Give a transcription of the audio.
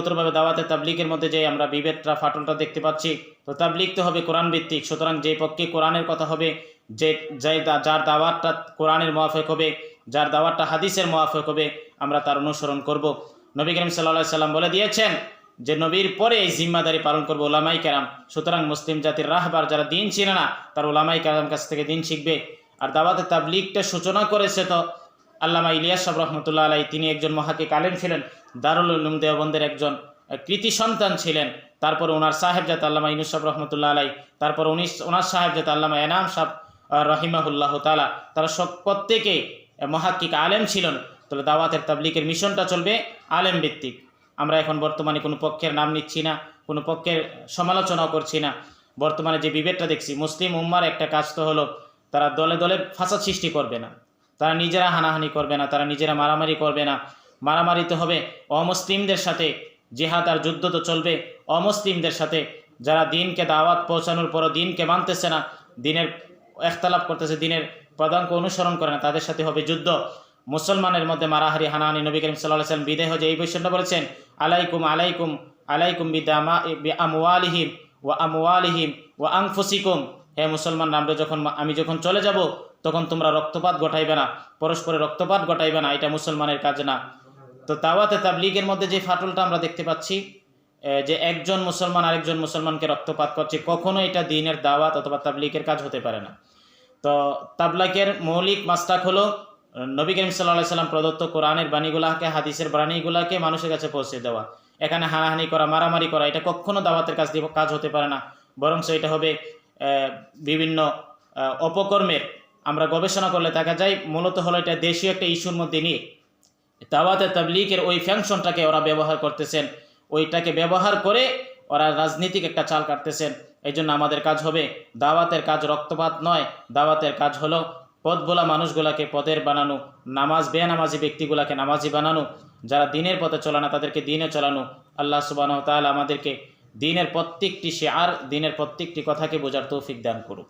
চতুর্ভাবে দাওয়াতে তাবলিকের মধ্যে যে আমরা বিভেদটা, ফাটলটা দেখতে পাচ্ছি, তো তাবলিক তো হবে কোরআন ভিত্তিক সুতরাং যে পক্ষে কোরআনের কথা হবে, যে যে দা- যার দাওয়াতটা কোরআনের মোয়াফেক হবে, যার দাওয়াতটা হাদিসের মোয়াফেক হবে, আমরা তার অনুসরণ করব। নবী করিম সাল্লাহ সাল্লাম বলে দিয়েছেন যে, নবীর পরে এই জিম্মাদারি পালন করব ওলামাই কেরাম। সুতরাং মুসলিম জাতির রাহবার যারা দিন ছিল না, তার ওলামাই কেরাম কাছ থেকে দিন শিখবে। আর দাওয়াতে তাবলিগটা সূচনা করেছে তো আল্লামা ইলিয়াস সাহ রহমতুল্লাহ আলাই তিনি একজন মহাকিক আলেম ছিলেন, দারুল উলুম দেওবন্দের একজন কৃতি সন্তান ছিলেন, তারপর ওনার সাহেব জাত আল্লামা ইনুস সাহ রহমতুল্লাহ আলাই তারপর উনি ওনার সাহেব জাত আল্লামা এনাম সাহ রহিমাহুল্লাহ তালা তারা সব প্রত্যেকেই মহাকিক আলেম ছিলেন। তাহলে দাওয়াতের তাবলিকের মিশনটা চলবে আলেম ভিত্তিক। আমরা এখন বর্তমানে কোনো পক্ষের নাম নিচ্ছি না, কোনো পক্ষের সমালোচনাও করছি না। বর্তমানে যে বিভেদটা দেখছি, মুসলিম উম্মার একটা কাজ তো হলো, তারা দলে দলে ফাঁসাদ সৃষ্টি করবে না। তারা নিজেরা হানাহানি করবে না, তারা নিজেরা মারামারি করবে না। মারামারি তো হবে অমুসলিমদের সাথে, জেহাদ আর যুদ্ধ তো চলবে অমুসলিমদের সাথে। যারা দিনকে দাওয়াত পৌঁছানোর পরও দিনকে মানতেছে না, দিনের একতালাপ করতেছে, দিনের পদাঙ্ক অনুসরণ করে না, তাদের সাথে হবে যুদ্ধ। মুসলমানের মধ্যে মারাহারি, হানাহানি, নবী করিম সাল্লাহ সাল্লাম বিদেহ যে এই বৈষণটা বলেছেন, আলাইকুম আলাইকুম আলাইকুম বিদামা ও আমওয়ালিহিম ও আংফুসিকুম হে মুসলমান, আমরা যখন, আমি যখন চলে যাব তখন তোমরা রক্তপাত ঘটাইবে না, পরস্পরে রক্তপাত ঘটাইবে না, এটা মুসলমানের কাজ না। তো তাওয়াতে তাবলিগের মধ্যে যে ফাটলটা আমরা দেখতে পাচ্ছি যে একজন মুসলমান আরেকজন মুসলমানকে রক্তপাত করছে, কখনো এটা দিনের দাওয়াত অথবা তাবলিগের কাজ হতে পারে না। তো তাবলাকের মৌলিক মাস্টাক হলো, নবী করিম সাল্লাহ সাল্লাম প্রদত্ত কোরআনের বাণীগুলাকে, হাদিসের বাণীগুলাকে মানুষের কাছে পৌঁছে দেওয়া। এখানে হানাহানি করা, মারামারি করা, এটা কখনো দাওয়াতের কাজ কাজ হতে পারে না। বরং এটা হবে বিভিন্ন অপকর্মের আমরা গবেষণা করলে দেখা যায় মূলত হলো এটা দেশীয় একটা ইস্যুর মধ্যে নিয়ে। দাওয়াতে তাবলিগের ওই ফ্যাংশনটাকে ওরা ব্যবহার করতেছেন। ওইটাকে ব্যবহার করে ওরা রাজনীতিক একটা চাল কাটতেছেন। এই জন্য আমাদের কাজ হবে দাওয়াতের কাজ রক্তপাত নয়। দাওয়াতের কাজ হলো পদ বলা মানুষগুলাকে পদের বানানো, নামাজ, বেনামাজি ব্যক্তিগুলাকে নামাজি বানানো, যারা দিনের পথে চলে না তাদেরকে দিনে চলানো। আল্লাহ সুবাহ তাআলা আমাদেরকে দিনের প্রত্যেকটি শেয়ার, দিনের প্রত্যেকটি কথাকে বোঝার তৌফিক দান করুক।